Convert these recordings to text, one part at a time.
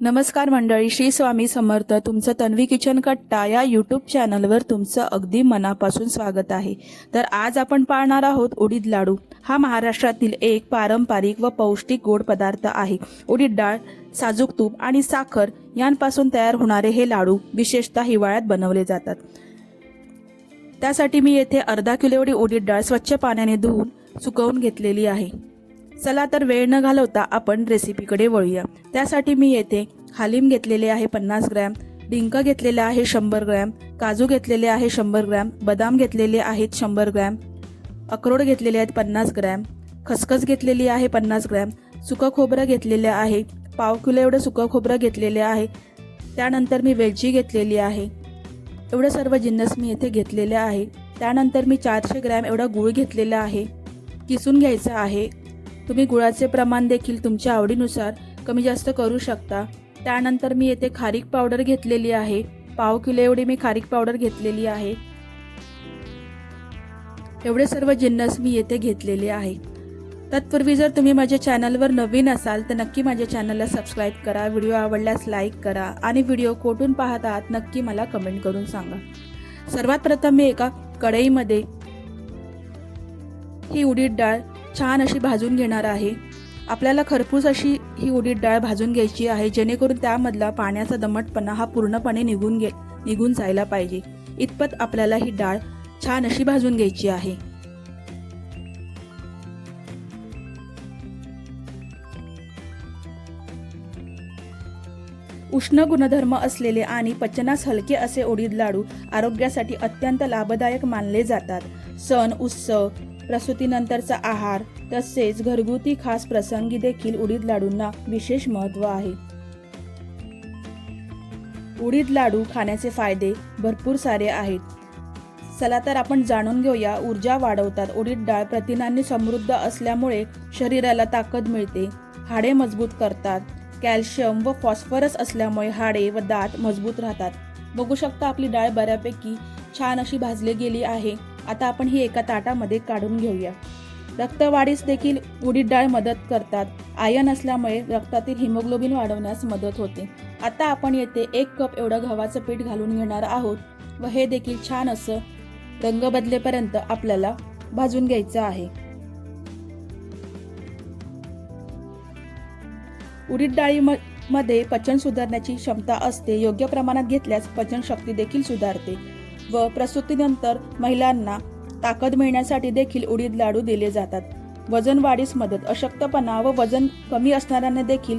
नमस्कार मंडळी श्री स्वामी समर्थ. तुमचं तन्वी किचन कट्टा या यूट्यूब चॅनलवर तुमचं अगदी मनापासून स्वागत आहे. तर आज आपण पाहणार आहोत उडीद लाडू. हा महाराष्ट्रातील एक पारंपरिक व पौष्टिक गोड पदार्थ आहे. उडीद डाळ साजूक तूप आणि साखर यांपासून तयार होणारे हे लाडू विशेषतः हिवाळ्यात बनवले जातात. त्यासाठी मी येथे अर्धा किलो एवढी उडीद डाळ स्वच्छ पाण्याने धुवून सुकवून घेतलेली आहे. चला तर वेळ न घालवता आपण रेसिपीकडे वळूया. त्यासाठी मी येथे हालीम घेतलेले आहे पन्नास ग्रॅम डिंक घेतलेले आहे शंभर ग्रॅम काजू घेतलेले आहे शंभर ग्रॅम बदाम घेतलेले आहेत शंभर ग्रॅम अक्रोड घेतलेले आहेत पन्नास ग्रॅम खसखस घेतलेली आहे पन्नास ग्रॅम सुकं खोबरं घेतलेले आहे पाव किलो एवढं सुकं खोबरं घेतलेले आहे त्यानंतर मी वेलची घेतलेली आहे. एवढं सर्व जिन्नस मी येथे घेतलेले आहे. त्यानंतर मी चारशे ग्रॅम एवढा गूळ घेतलेला आहे. किसून घ्यायचा आहे. तुम्ही गुळाचे प्रमाण देखील तुमच्या आवडीनुसार कमी जास्त करू शकता. त्यानंतर मी येथे खारीक पावडर घेतलेली आहे. पाव किलो एवढी मी खारीक पावडर घेतलेली आहे. एवढे सर्व जिन्नस मी येथे घेतलेले आहे. तत्पूर्वी जर तुम्ही माझ्या चॅनलवर नवीन असाल तर नक्की माझ्या चॅनलला सबस्क्राईब करा. व्हिडिओ आवडल्यास लाईक करा आणि व्हिडिओ कोठून पाहत आहात नक्की मला कमेंट करून सांगा. सर्वात प्रथम मी एका कढईमध्ये ही उडीद डाळ छान अशी भाजून घेणार आहे. आपल्याला खरपूस अशी ही उडीद डाळ भाजून घ्यायची आहे जेणेकरून त्यामधला पाण्याचा दमटपणा हा पूर्णपणे निघून गे निघून जायला पाहिजे. इतपत आपल्याला ही डाळ छान अशी भाजून घ्यायची आहे. उष्ण गुणधर्म असलेले आणि पचनास हलके असे उडीद लाडू आरोग्यासाठी अत्यंत लाभदायक मानले जातात. सण उत्सव प्रसूतीनंतरचा आहार तसेच घरगुती खास प्रसंगी देखील उडीद लाडूंना विशेष महत्त्व आहे. उडीद लाडू खाण्याचे फायदे भरपूर सारे आहेत. चला तर आपण जाणून घेऊया ऊर्जा वाढवतात उडीद डाळ प्रथिनांनी समृद्ध असल्यामुळे शरीराला ताकद मिळते हाडे मजबूत करतात कॅल्शियम व फॉस्फरस असल्यामुळे हाडे व दात मजबूत राहतात. बघू शकता आपली डाळ बऱ्यापैकी छान अशी भाजली गेली आहे. आता आपण ही एका ताटामध्ये काढून घेऊया. रक्तवाढीस देखील उडीद डाळ मदत करतात. आयन असल्यामुळे रक्तातील हिमोग्लोबिन वाढवण्यास मदत होते. आता आपण येथे एक कप एवढं गव्हाचं पीठ घालून घेणार आहोत व हे देखील छान असं रंग बदलेपर्यंत आपल्याला भाजून घ्यायचं आहे. उडीद डाळी म- मध्ये पचन सुधारण्याची क्षमता असते. योग्य प्रमाणात घेतल्यास पचन शक्ती देखील सुधारते. व प्रसूतीनंतर महिलांना ताकद मिळण्यासाठी देखील उडीद लाडू दिले जातात. वजन वाढीस मदत अशक्तपणा व वजन कमी असणाऱ्यांना देखील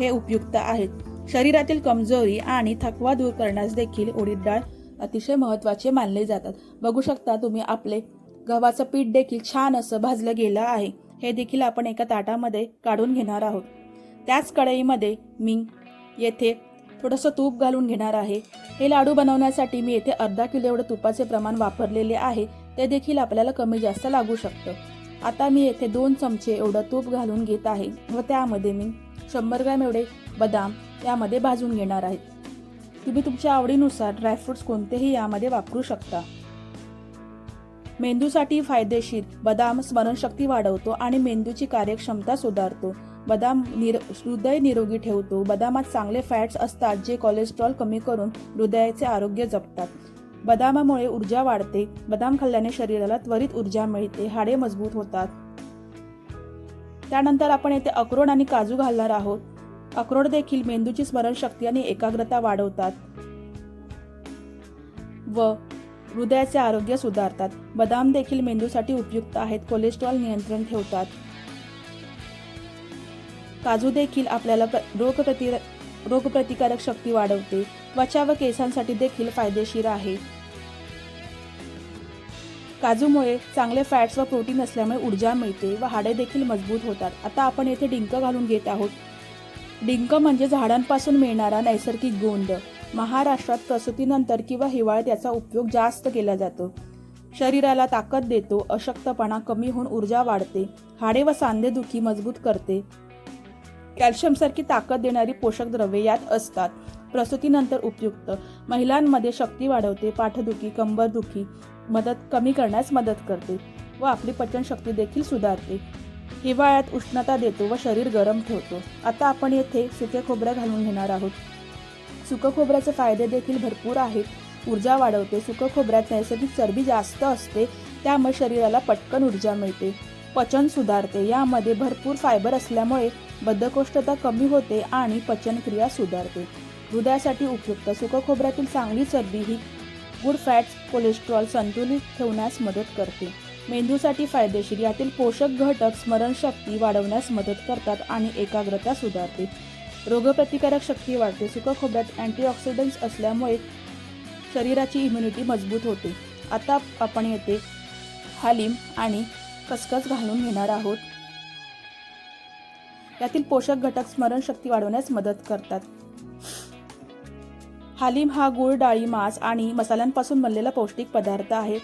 हे उपयुक्त आहेत. शरीरातील कमजोरी आणि थकवा दूर करण्यास देखील उडीद डाळ अतिशय महत्त्वाचे मानले जातात. बघू शकता तुम्ही आपले गव्हाचं पीठ देखील छान असं भाजलं गेलं आहे. हे देखील आपण एका ताटामध्ये काढून घेणार आहोत. त्याच कढईमध्ये मी येथे थोडंसं तूप घालून घेणार आहे. हे लाडू बनवण्यासाठी मी येथे अर्धा किलो एवढं तुपाचे प्रमाण वापरलेले आहे. ते देखील आपल्याला कमी जास्त लागू शकतं. आता मी येथे दोन चमचे एवढं तूप घालून घेत आहे व त्यामध्ये मी शंभर ग्रॅम एवढे बदाम यामध्ये भाजून घेणार आहेत तुम्ही तुमच्या आवडीनुसार ड्रायफ्रुट्स कोणतेही यामध्ये वापरू शकता. मेंदूसाठी फायदेशीर बदाम स्मरणशक्ती वाढवतो आणि मेंदूची कार्यक्षमता सुधारतो. बदाम निर हृदय निरोगी ठेवतो. बदामात चांगले फॅट्स असतात जे कोलेस्ट्रॉल कमी करून हृदयाचे आरोग्य जपतात. बदामामुळे ऊर्जा वाढते. बदाम खाल्ल्याने शरीराला त्वरित ऊर्जा मिळते. हाडे मजबूत होतात. त्यानंतर आपण येथे अक्रोड आणि काजू घालणार आहोत. अक्रोड देखील मेंदूची स्मरणशक्ती आणि एकाग्रता वाढवतात व हृदयाचे आरोग्य सुधारतात. बदाम देखील मेंदूसाठी उपयुक्त आहेत. कोलेस्ट्रॉल नियंत्रण ठेवतात. काजू देखील आपल्याला रोगप्रति रोगप्रतिकारक शक्ती वाढवते. त्वचा व केसांसाठी देखील फायदेशीर आहे. काजूमुळे चांगले फॅट्स व प्रोटीन असल्यामुळे ऊर्जा मिळते व हाडे देखील मजबूत होतात. आता आपण येथे डिंक घालून घेत आहोत. डिंक म्हणजे झाडांपासून मिळणारा नैसर्गिक गोंद. महाराष्ट्रात प्रसूतीनंतर किंवा हिवाळ्यात याचा उपयोग जास्त केला जातो. शरीराला ताकद देतो अशक्तपणा कमी होऊन ऊर्जा वाढते हाडे व सांधेदुखी मजबूत करते. कॅल्शियमसारखी ताकद देणारी पोषक द्रव्ये यात असतात. प्रसूतीनंतर उपयुक्त. महिलांमध्ये शक्ती वाढवते पाठदुखी कंबरदुखी मदत कमी करण्यास मदत करते व आपली पचनशक्ती देखील सुधारते. हिवाळ्यात उष्णता देतो व शरीर गरम ठेवतो. आता आपण येथे सुके खोबरं घालून घेणार आहोत. सुकं खोबऱ्याचे फायदे देखील भरपूर आहेत. ऊर्जा वाढवते सुकं खोबऱ्यात नैसर्गिक चरबी जास्त असते त्यामुळे शरीराला पटकन ऊर्जा मिळते. पचन सुधारते यामध्ये भरपूर फायबर असल्यामुळे बद्धकोष्ठता कमी होते आणि पचनक्रिया सुधारते. हृदयासाठी उपयुक्त सुखखोबऱ्यातील चांगली चरबी ही गुड फॅट्स कोलेस्ट्रॉल संतुलित ठेवण्यास मदत करते. मेंदूसाठी फायदेशीर यातील पोषक घटक स्मरणशक्ती वाढवण्यास मदत करतात आणि एकाग्रता सुधारते. रोगप्रतिकारक शक्ती वाढते. सुखखोबऱ्यात अँटीऑक्सिडंट्स असल्यामुळे शरीराची इम्युनिटी मजबूत होते. आता आपण येथे हालीम आणि खसखस घालून घेणार आहोत. यातील पोषक घटक स्मरणशक्ती वाढवण्यास मदत करतात. हालिम हा गुळ डाळी मांस आणि मसाल्यांपासून बनलेला पौष्टिक पदार्थ आहे.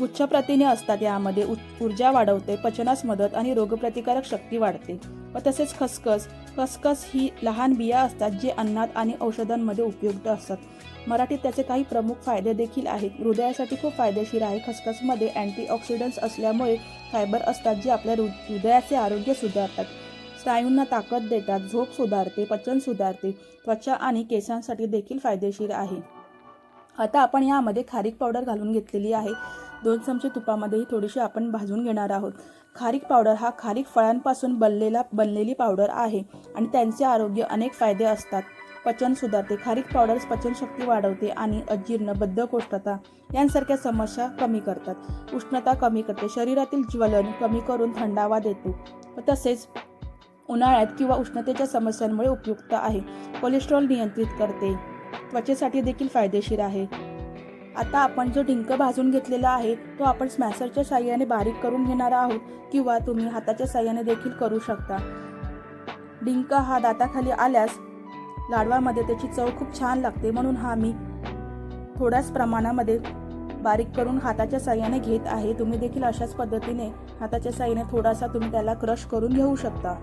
उच्च प्रथिने असतात यामध्ये ऊर्जा वाढवते पचनास मदत आणि रोगप्रतिकारक शक्ती वाढते. व तसेच खसखस खसखस ही लहान बिया असतात जे अन्नात आणि औषधांमध्ये उपयुक्त असतात. मराठीत त्याचे काही प्रमुख फायदे देखील आहेत. हृदयासाठी खूप फायदेशीर आहे. खसखसमध्ये अँटीऑक्सिडंट्स असल्यामुळे फायबर असतात जे आपल्या हृ- हृदयाचे आरोग्य सुधारतात. स्नायूंना ताकद देतात झोप सुधारते पचन सुधारते त्वचा आणि केसांसाठी देखील फायदेशीर आहे. आता आपण यामध्ये खारीक पावडर घालून घेतलेली आहे. दोन चमचे तुपामध्येही थोडीशी आपण भाजून घेणार आहोत. खारीक पावडर हा खारीक फळांपासून बनलेला बनलेली पावडर आहे आणि त्यांचे आरोग्य अनेक फायदे असतात. पचन सुधारते खारीक पावडर पचनशक्ती वाढवते आणि अजीर्ण बद्धकोष्ठता यांसारख्या समस्या कमी करतात. उष्णता कमी करते शरीरातील ज्वलन कमी करून थंडावा देतो. तसेच उन्हाळ्यात किंवा उष्णतेच्या समस्यांमुळे उपयुक्त आहे. कोलेस्ट्रॉल नियंत्रित करते. त्वचेसाठी देखील फायदेशीर आहे. आता आपण जो डिंक भाजून घेतलेला आहे तो आपण स्मॅसरच्या साह्याने बारीक करून घेणार आहोत किंवा तुम्ही हाताच्या साह्याने देखील करू शकता. डिंक हा दाताखाली आल्यास लाडवामध्ये त्याची चव खूप छान लागते म्हणून हा मी थोड्याच प्रमाणामध्ये बारीक करून हाताच्या साह्याने घेत आहे. तुम्ही देखील अशाच पद्धतीने हाताच्या साह्याने थोडासा तुम्ही त्याला क्रश करून घेऊ शकता.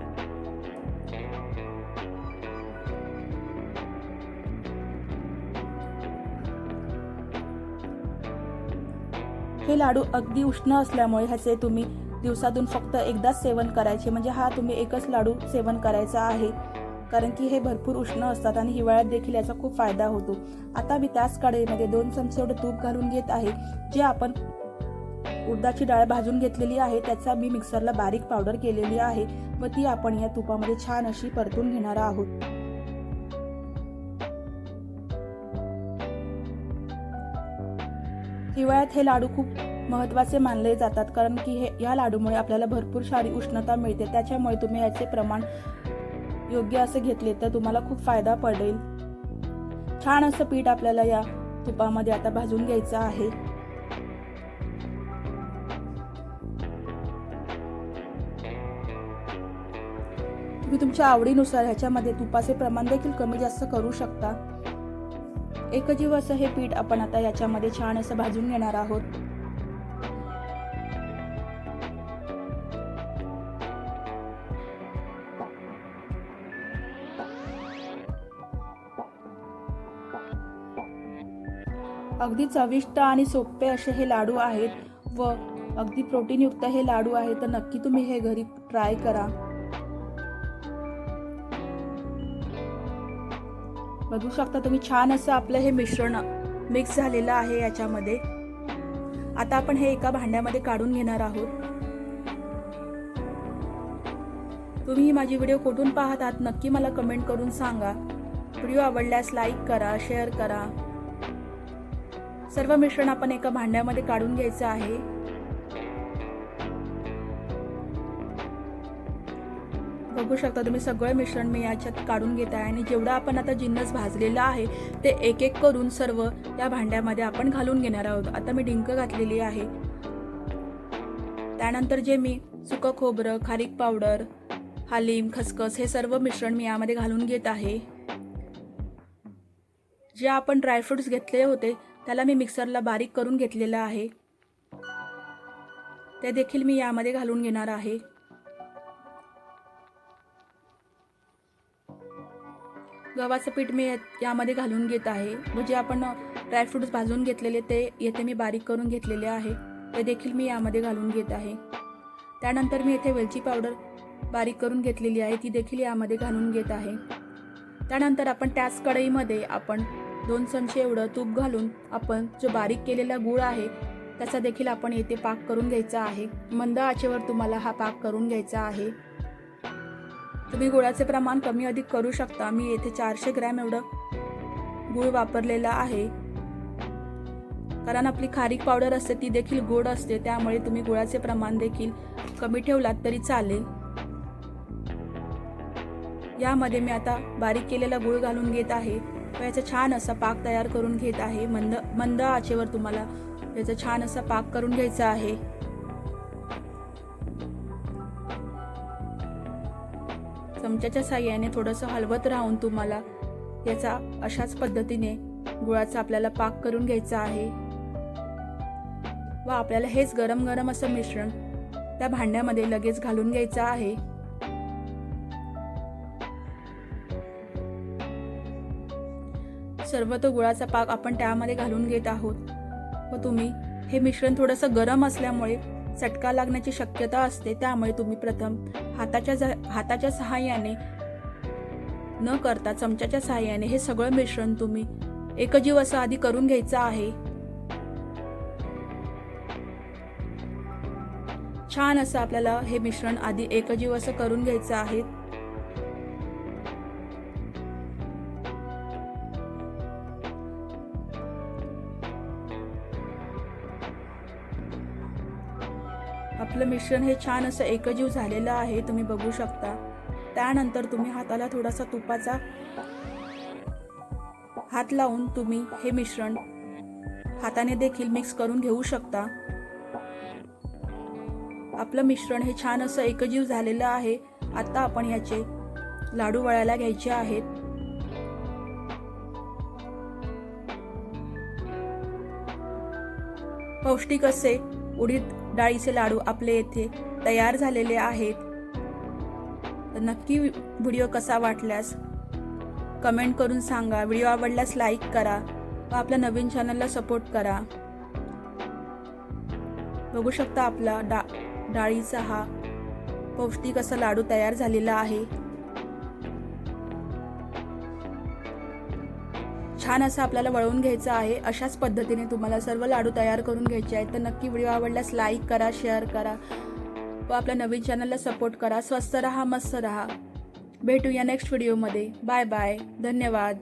हे लाडू अगदी उष्ण असल्यामुळे ह्याचे तुम्ही दिवसातून फक्त एकदाच सेवन करायचे. म्हणजे हा तुम्ही एकच लाडू सेवन करायचा आहे. कारण की हे भरपूर उष्ण असतात आणि हिवाळ्यात देखील याचा खूप फायदा होतो. आता मी त्याच कढईमध्ये दोन चमचे एवढं तूप घालून घेत आहे. जे आपण उडदाची डाळ भाजून घेतलेली आहे त्याचा मी मिक्सरला बारीक पावडर केलेली आहे. व ती आपण या तुपामध्ये छान अशी परतून घेणार आहोत. हिवाळ्यात हे लाडू खूप महत्त्वाचे मानले जातात कारण की हे या लाडूमुळे आपल्याला भरपूर सारी उष्णता मिळते. त्याच्यामुळे तुम्ही याचे प्रमाण योग्य असे घेतले तर तुम्हाला खूप फायदा पडेल. छान असं पीठ आपल्याला या तुपामध्ये आता भाजून घ्यायचं आहे. तुम्ही तुमच्या आवडीनुसार ह्याच्यामध्ये तुपाचे प्रमाण देखील कमी जास्त करू शकता. एकजीव असं हे पीठ आपण आता याच्यामध्ये छान असं भाजून घेणार आहोत. अगदी चविष्ट आणि सोपे असे हे लाडू आहेत व अगदी प्रोटीनयुक्त हे लाडू आहेत तर नक्की तुम्ही हे घरी ट्राय करा. बघू शकता तुम्ही छान असं आपलं हे मिश्रण मिक्स झालेलं आहे याच्यामध्ये. आता आपण हे एका भांड्यामध्ये काढून घेणार आहोत. तुम्ही ही माझी व्हिडिओ कुठून पाहत आहात नक्की मला कमेंट करून सांगा. व्हिडिओ आवडल्यास लाईक करा शेअर करा. सर्व मिश्रण आपण एका भांड्यामध्ये काढून घ्यायचं आहे. बघू शकता तुम्ही सगळं मिश्रण मी याच्यात काढून घेत आहे आणि जेवढा आपण आता जिन्नस भाजलेला आहे ते एक एक करून सर्व या भांड्यामध्ये आपण घालून घेणार आहोत. आता मी डिंक घातलेली आहे. त्यानंतर जे मी सुकं खोबरं खारीक पावडर हालीम खसखस हे सर्व मिश्रण मी यामध्ये घालून घेत आहे. जे आपण ड्रायफ्रुट्स घेतले होते त्याला मी मिक्सरला बारीक करून घेतलेलं आहे. ते देखील मी यामध्ये घालून घेणार आहे. गव्हाचं पीठ मी यामध्ये घालून घेत आहे. व जे आपण ड्रायफ्रुट्स भाजून घेतलेले ते येथे मी बारीक करून घेतलेले आहे. ते देखील मी यामध्ये घालून घेत आहे. त्यानंतर मी येथे वेलची पावडर बारीक करून घेतलेली आहे. ती देखील यामध्ये घालून घेत आहे. त्यानंतर आपण त्याच कढईमध्ये आपण दोन चमचे एवढं तूप घालून आपण जो बारीक केलेला गूळ आहे त्याचा देखील आपण येथे पाक करून घ्यायचा आहे. मंद आचेवर तुम्हाला हा पाक करून घ्यायचा आहे. तुम्ही गुळाचे प्रमाण कमी अधिक करू शकता. मी येथे चारशे ग्रॅम एवढं गूळ वापरलेला आहे. कारण आपली खारीक पावडर असते ती देखील गोड असते. त्यामुळे तुम्ही गुळाचे प्रमाण देखील कमी ठेवलात तरी चालेल. यामध्ये मी आता बारीक केलेला गूळ घालून घेत आहे. व याचा छान असा पाक तयार करून घेत आहे. मंद मंद आचेवर तुम्हाला याचा छान असा पाक करून घ्यायचा आहे. चमच्याच्या साह्याने थोडंसं हलवत राहून तुम्हाला याचा अशाच पद्धतीने गुळाचा आपल्याला पाक करून घ्यायचा आहे. व आपल्याला हेच गरम गरम असं मिश्रण त्या भांड्यामध्ये लगेच घालून घ्यायचं आहे. सर्व तो गुळाचा पाक आपण त्यामध्ये घालून घेत आहोत. व तुम्ही हे मिश्रण थोडंसं गरम असल्यामुळे चटका लागण्याची शक्यता असते त्यामुळे तुम्ही प्रथम हाताच्या ज- हाताच्या सहाय्याने न करता चमच्याच्या सहाय्याने हे सगळं मिश्रण तुम्ही एकजीव असं आधी करून घ्यायचं आहे. छान असं आपल्याला हे मिश्रण आधी एकजीव असं करून घ्यायचं आहे. आपलं मिश्रण हे छान असं एकजीव झालेलं आहे तुम्ही बघू शकता. त्यानंतर तुम्ही हाताला थोडासा तुपाचा हात लावून तुम्ही हे मिश्रण हाताने देखील मिक्स करून घेऊ शकता. आपलं मिश्रण हे छान असं एकजीव झालेलं आहे. आता आपण याचे लाडू वळायला घ्यायचे आहेत. पौष्टिक असे उडीद डाळीचे लाडू आपले येथे तयार झालेले आहेत. तर नक्की व्हिडिओ कसा वाटल्यास कमेंट करून सांगा. व्हिडिओ आवडल्यास लाईक करा व आपल्या नवीन चॅनलला सपोर्ट करा. बघू शकता आपला डा डाळीचा हा पौष्टिक असा लाडू तयार झालेला आहे. छान असं आपल्याला वळवून घ्यायचं आहे अशाच पद्धतीने तुम्हाला सर्व लाडू तयार करून घ्यायचे आहेत. तर नक्की व्हिडिओ आवडल्यास लाईक करा शेअर करा. व आपल्या नवीन चॅनलला सपोर्ट करा. स्वस्त रहा मस्त रहा. भेटूया नेक्स्ट व्हिडिओमध्ये बाय बाय धन्यवाद.